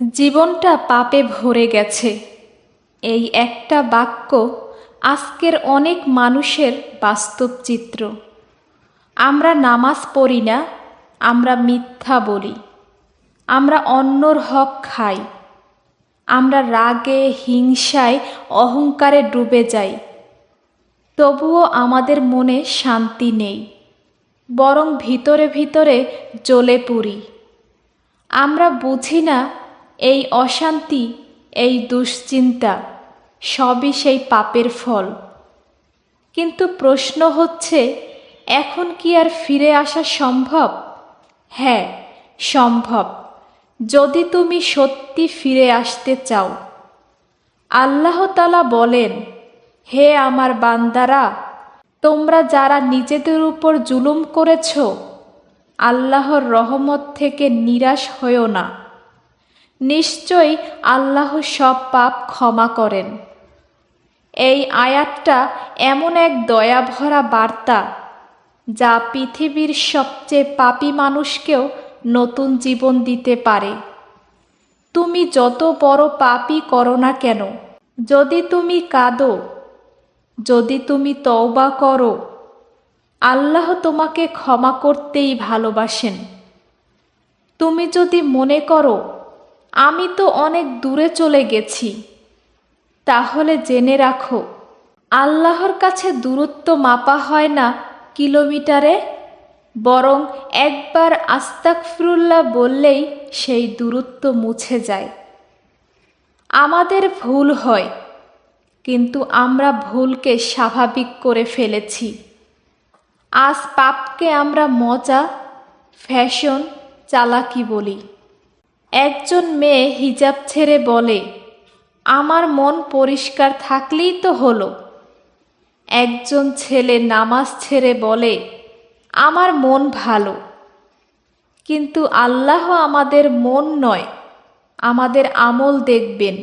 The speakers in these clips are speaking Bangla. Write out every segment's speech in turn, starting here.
জীবনটা পাপে ভরে গেছে। এই একটা বাক্য আজকের অনেক মানুষের বাস্তব চিত্র। আমরা নামাজ পড়ি না, আমরা মিথ্যা বলি। আমরা অন্যর হক খাই। আমরা রাগে, হিংসায়, অহংকারে ডুবে যাই। তবুও আমাদের মনে শান্তি নেই, বরং ভিতরে ভিতরে জ্বলে পুরি। আমরা বুঝি না এই অশান্তি, এই দুশ্চিন্তা, সবই সেই পাপের ফল। কিন্তু প্রশ্ন হচ্ছে, এখন কি আর ফিরে আসা সম্ভব? হ্যাঁ সম্ভব। যদি তুমি সত্যি ফিরে আসতে চাও। আল্লাহ তালা বলেন, হে আমার বান্দারা, তোমরা যারা নিজেদের উপর জুলুম করেছ, আল্লাহর রহমত থেকে নিরাশ হয়েও না। নিশ্চয়ই আল্লাহ সব পাপ ক্ষমা করেন। এই আয়াতটা এমন এক দয়াভরা বার্তা যা পৃথিবীর সবচেয়ে পাপী মানুষকেও নতুন জীবন দিতে পারে। তুমি যত বড় পাপই করো না কেন, যদি তুমি কাঁদো, যদি তুমি তওবা করো, আল্লাহ তোমাকে ক্ষমা করতেই ভালোবাসেন। তুমি যদি মনে করো আমি তো অনেক দূরে চলে গেছি। তাহলে জেনে রাখো, আল্লাহর কাছে দূরত্ব মাপা হয় না কিলোমিটারে, বরং একবার আস্তাকফিরুল্লাহ বললেই সেই দূরত্ব মুছে যায়। আমাদের ভুল হয়, কিন্তু আমরা ভুলকে স্বাভাবিক করে ফেলেছি। আজ পাপকে আমরা মজা, ফ্যাশন, চালাকি বলি। একজন মেয়ে হিজাব ছেড়ে বলে, আমার মন পরিষ্কার থাকলেই তো হলো। একজন ছেলে নামাজ ছেড়ে বলে, আমার মন ভালো। কিন্তু আল্লাহ আমাদের মন নয়, আমাদের আমল দেখবেন।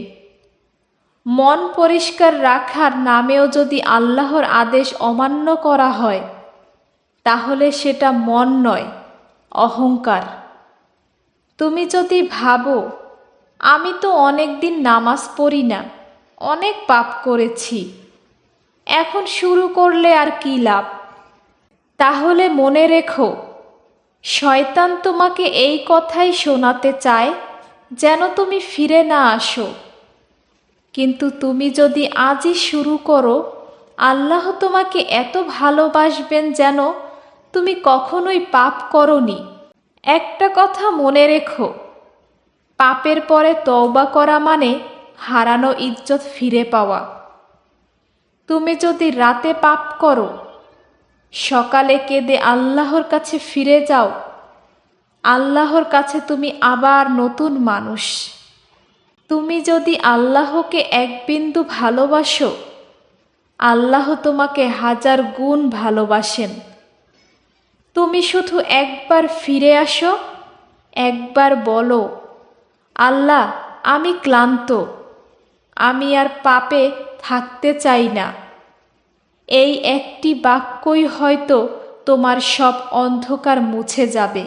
মন পরিষ্কার রাখার নামেও যদি আল্লাহর আদেশ অমান্য করা হয়, তাহলে সেটা মন নয়, অহংকার। তুমি যদি ভাবো, আমি তো অনেক দিন নামাজ পড়ি না, অনেক পাপ করেছি। এখন শুরু করলে আর কি লাভ? তাহলে মনে রেখো, শয়তান তোমাকে এই কথাই শোনাতে চায়, যেন তুমি ফিরে না আসো। কিন্তু তুমি যদি আজই শুরু করো, আল্লাহ তোমাকে এত ভালোবাসবেন যেন তুমি কখনোই পাপ করনি। একটা কথা মনে রেখো। পাপের পরে তওবা করা মানে হারানো ইজ্জত ফিরে পাওয়া। তুমি যদি রাতে পাপ করো, সকালে কেঁদে আল্লাহর কাছে ফিরে যাও, আল্লাহর কাছে তুমি আবার নতুন মানুষ। তুমি যদি আল্লাহকে এক বিন্দু ভালোবাসো, আল্লাহ তোমাকে হাজার গুণ ভালোবাসেন। তুমি শুধু একবার ফিরে আসো, একবার বলো, আল্লাহ, আমি ক্লান্ত, আমি আর পাপে থাকতে চাই না। এই একটি বাক্যই হয়তো তোমার সব অন্ধকার মুছে যাবে।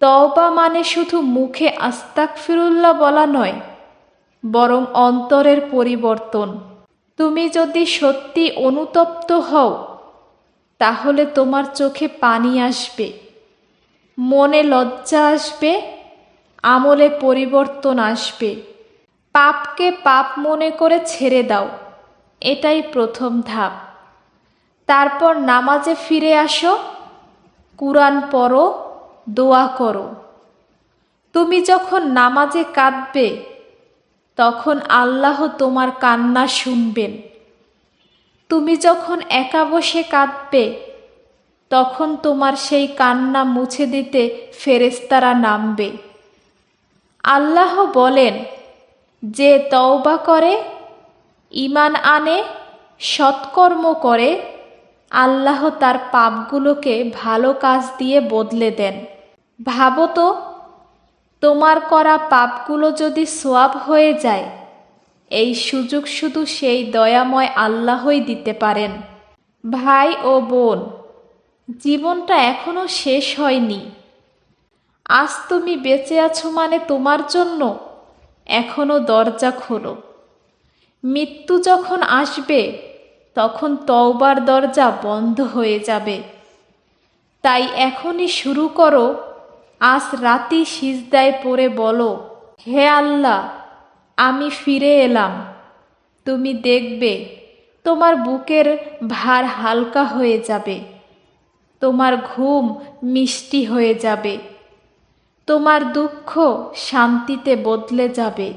তওবা মানে শুধু মুখে আস্তাক ফিরুল্লাহ বলা নয়, বরং অন্তরের পরিবর্তন। তুমি যদি সত্যি অনুতপ্ত হও তাহলে তোমার চোখে পানি আসবে। মনে লজ্জা আসবে, আমলে পরিবর্তন আসবে। পাপকে পাপ মনে করে ছেড়ে দাও, এটাই প্রথম ধাপ। তারপর নামাজে ফিরে আসো, কুরআন পড়ো, দোয়া করো। তুমি যখন নামাজে কাঁদবে, তখন আল্লাহ তোমার কান্না শুনবেন। তুমি যখন একা বসে কাঁদবে, তখন তোমার সেই কান্না মুছে দিতে ফেরেস্তারা নামবে। আল্লাহ বলেন, যে তওবা করে ইমান আনে, সৎকর্ম করে, আল্লাহ তার পাপগুলোকে ভালো কাজ দিয়ে বদলে দেন। ভাবো তো, তোমার করা পাপগুলো যদি সোয়াব হয়ে যায় এই সুযোগ শুধু সেই দয়াময় আল্লাহই দিতে পারেন। ভাই ও বোন, জীবনটা এখনও শেষ হয়নি। আজ তুমি বেঁচে আছো মানে তোমার জন্য? এখনও দরজা খোলো। মৃত্যু যখন আসবে, তখন তওবার দরজা বন্ধ হয়ে যাবে। তাই এখনই শুরু করো। আজ রাতি সিজদায় পড়ে বলো, হে আল্লাহ আমি ফিরে এলাম। তুমি দেখবে, তোমার বুকের ভার হালকা হয়ে যাবে। তোমার ঘুম মিষ্টি হয়ে যাবে। তোমার দুঃখ শান্তিতে বদলে যাবে।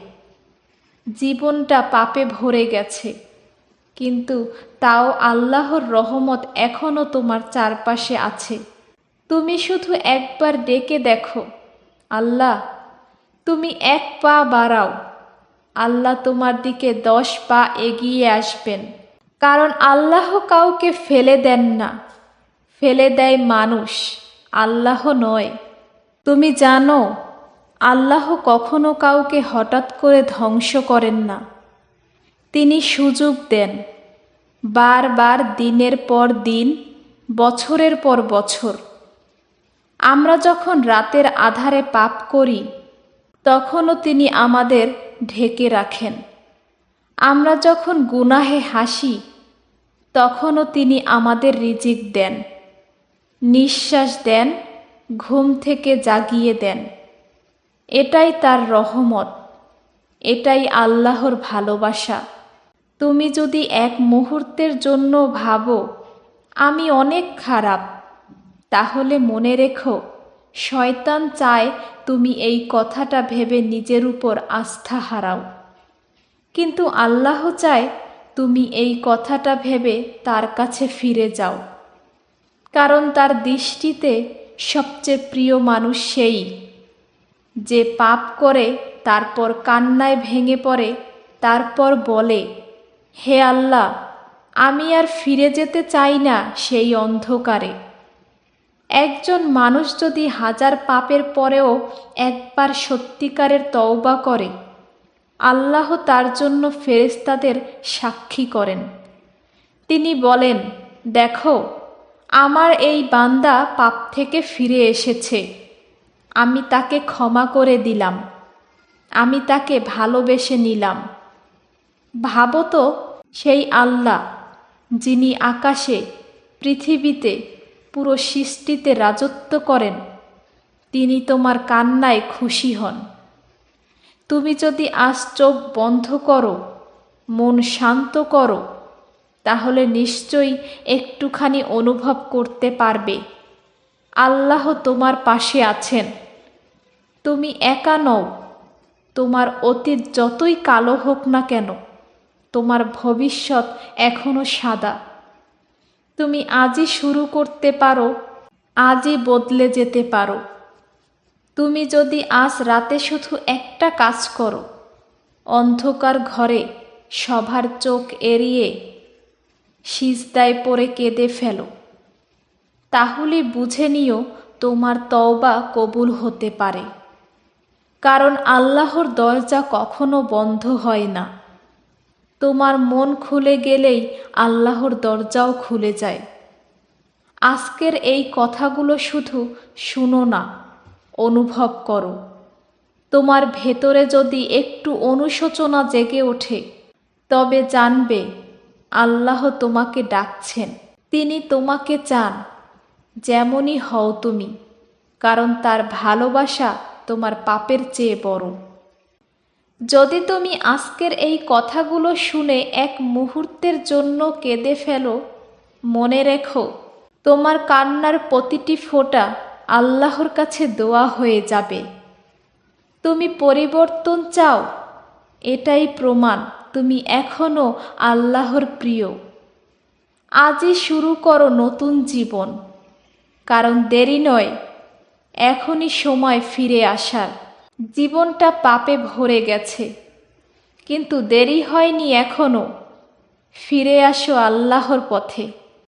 জীবনটা পাপে ভরে গেছে। কিন্তু তাও আল্লাহর রহমত এখনও তোমার চারপাশে আছে। তুমি শুধু একবার ডেকে দেখো। আল্লাহ, তুমি এক পা বাড়াও। আল্লাহ তোমার দিকে দশ পা এগিয়ে আসবেন। কারণ আল্লাহ কাউকে ফেলে দেন না। ফেলে দেয় মানুষ। আল্লাহ নয়। তুমি জানো, আল্লাহ কখনো কাউকে হঠাৎ করে ধ্বংস করেন না। তিনি সুযোগ দেন। বারবার দিনের পর দিন, বছরের পর বছর। আমরা যখন রাতের আধারে পাপ করি, তখনও তিনি আমাদের ঢেকে রাখেন। আমরা যখন গুনাহে হাসি, তখনও তিনি আমাদের রিজিক দেন, নিঃশ্বাস দেন, ঘুম থেকে জাগিয়ে দেন। এটাই তার রহমত, এটাই আল্লাহর ভালোবাসা। তুমি যদি এক মুহূর্তের জন্য ভাবো, আমি অনেক খারাপ, তাহলে মনে রেখো শয়তান চায় তুমি এই কথাটা ভেবে নিজের উপর আস্থা হারাও। কিন্তু আল্লাহ চায় তুমি এই কথাটা ভেবে তার কাছে ফিরে যাও। কারণ তার দৃষ্টিতে সবচেয়ে প্রিয় মানুষ সেই। যে পাপ করে, তারপর কান্নায় ভেঙে পড়ে, তারপর বলে, হে আল্লাহ, আমি আর ফিরে যেতে চাই না সেই অন্ধকারে। একজন মানুষ যদি হাজার পাপের পরেও একবার সত্যিকারের তওবা করে, আল্লাহ তার জন্য ফেরেস্তাদের সাক্ষী করেন। তিনি বলেন, দেখো, আমার এই বান্দা পাপ থেকে ফিরে এসেছে। আমি তাকে ক্ষমা করে দিলাম। আমি তাকে ভালোবেসে নিলাম। ভাবো তো, সেই আল্লাহ, যিনি আকাশে, পৃথিবীতে পুরো সৃষ্টিতে রাজত্ব করেন, তিনি তোমার কান্নায় খুশি হন। তুমি যদি আজ চোখ বন্ধ করো, মন শান্ত করো, তাহলে নিশ্চয়ই একটুখানি অনুভব করতে পারবে। আল্লাহ তোমার পাশে আছেন। তুমি একা নও, তোমার অতীত যতই কালো হোক না কেন, তোমার ভবিষ্যৎ এখনও সাদা। তুমি আজই শুরু করতে পারো, আজই বদলে যেতে পারো। তুমি যদি আজ রাতে শুধু একটা কাজ করো, অন্ধকার ঘরে সবার চোখ এড়িয়ে সিজদায় পড়ে কেঁদে ফেলো, তাহলে বুঝে নিও তোমার তওবা কবুল হতে পারে। কারণ আল্লাহর দরজা কখনো বন্ধ হয় না। তোমার মন খুলে গেলেই আল্লাহর দরজাও খুলে যায়। আজকের এই কথাগুলো শুধু শুনো না, অনুভব করো। তোমার ভেতরে যদি একটু অনুশোচনা জেগে ওঠে, তবে জানবে আল্লাহ তোমাকে ডাকছেন। তিনি তোমাকে চান, যেমনই হও তুমি, কারণ তার ভালোবাসা তোমার পাপের চেয়ে বড়। যদি তুমি আজকের এই কথাগুলো শুনে এক মুহূর্তের জন্য কেঁদে ফেলো, মনে রেখো, তোমার কান্নার প্রতিটি ফোঁটা আল্লাহর কাছে দোয়া হয়ে যাবে। তুমি পরিবর্তন চাও, এটাই প্রমাণ তুমি এখনও আল্লাহর প্রিয়। আজই শুরু করো নতুন জীবন, কারণ দেরি নয়, এখনই সময় ফিরে আসার। জীবনটা পাপে ভরে গেছে। কিন্তু দেরি হয়নি এখনও ফিরে আসো আল্লাহর পথে।